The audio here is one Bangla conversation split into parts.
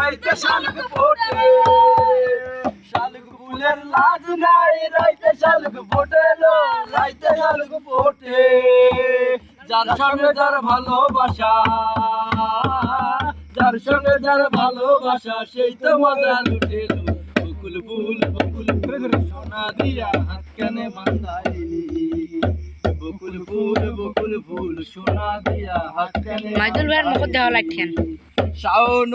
রাইতে শালুক ফোটে। শালুক ফুলের লাজ নাই, রাইতে শালুক ফোটেলো রাইতে শালুক ফোটে। যার সঙ্গে যার ভালোবাসা, যার সঙ্গে যার ভালোবাসা, সেই তো মজা লুটেলো। বকুল ফুল, বকুল সোনা দিয়া হাত কানে বান্ধাইলি বকুল ফুল বকুল ফুল সোনা দিয়া হাত কানে মাইদুল ভাইয়ের মুখ দেওয়া লাগছেন শাওন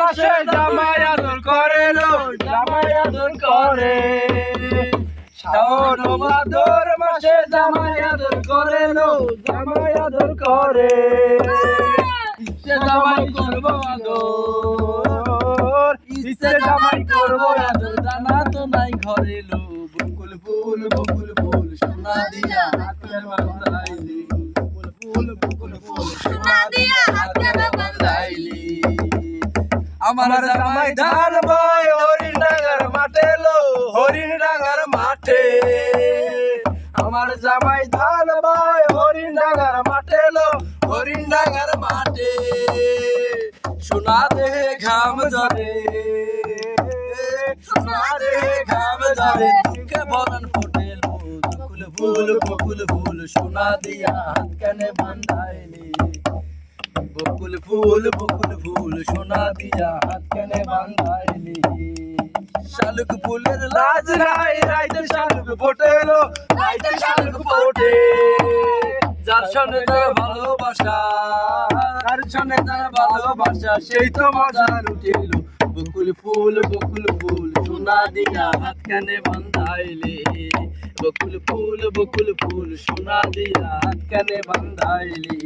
মাসে জামাই আদর করে লো জামাই আদর করে। শাওন ভাদর মাসে জামাই আদর করে লো জামাই আদর করে। ইচ্ছে জামাই করব আদর ইচ্ছে জামাই করব আদর জানা তো নাই ঘরে লো। বকুল ফুল বকুল ফুল সোনা দিয়া বান্ধাইলি বকুল ফুল সোনা দিয়া হাতের বান্ধাইলি আমার জামাই ধান বয় হরিণ ডাঙ্গার মাঠে লো হরিণ ডাঙ্গার মাঠে। আমার জামাই ধান বয় হরিণ ডাঙ্গার মাঠে লো হরিণ মাঠে। সোনা দেহে ঘাম ধরে সোনা দেহে ঘাম দুঃখে বরণ ফুল বকুল ফুল সোনা দিয়া হাত কানে বান্ধাইলি। বকুল ফুল বকুল ফুল সোনা দিয়া হাত কানে বান্ধাইলি। শালুক ফুলের লাজ রাই রাইতে শালুক ফোটেলো রাইতে শালুক ফোটে। যার সঙ্গে যার ভালোবাসা যার সঙ্গে যার ভালোবাসা, সেই তো মজা লুটেলো বকুল ফুল বকুল ফুল সোনা দিয়া হাত কানে বান্ধাইলি। বকুল ফুল বকুল ফুল সোনা দিয়া কানে বান্ধাইলি।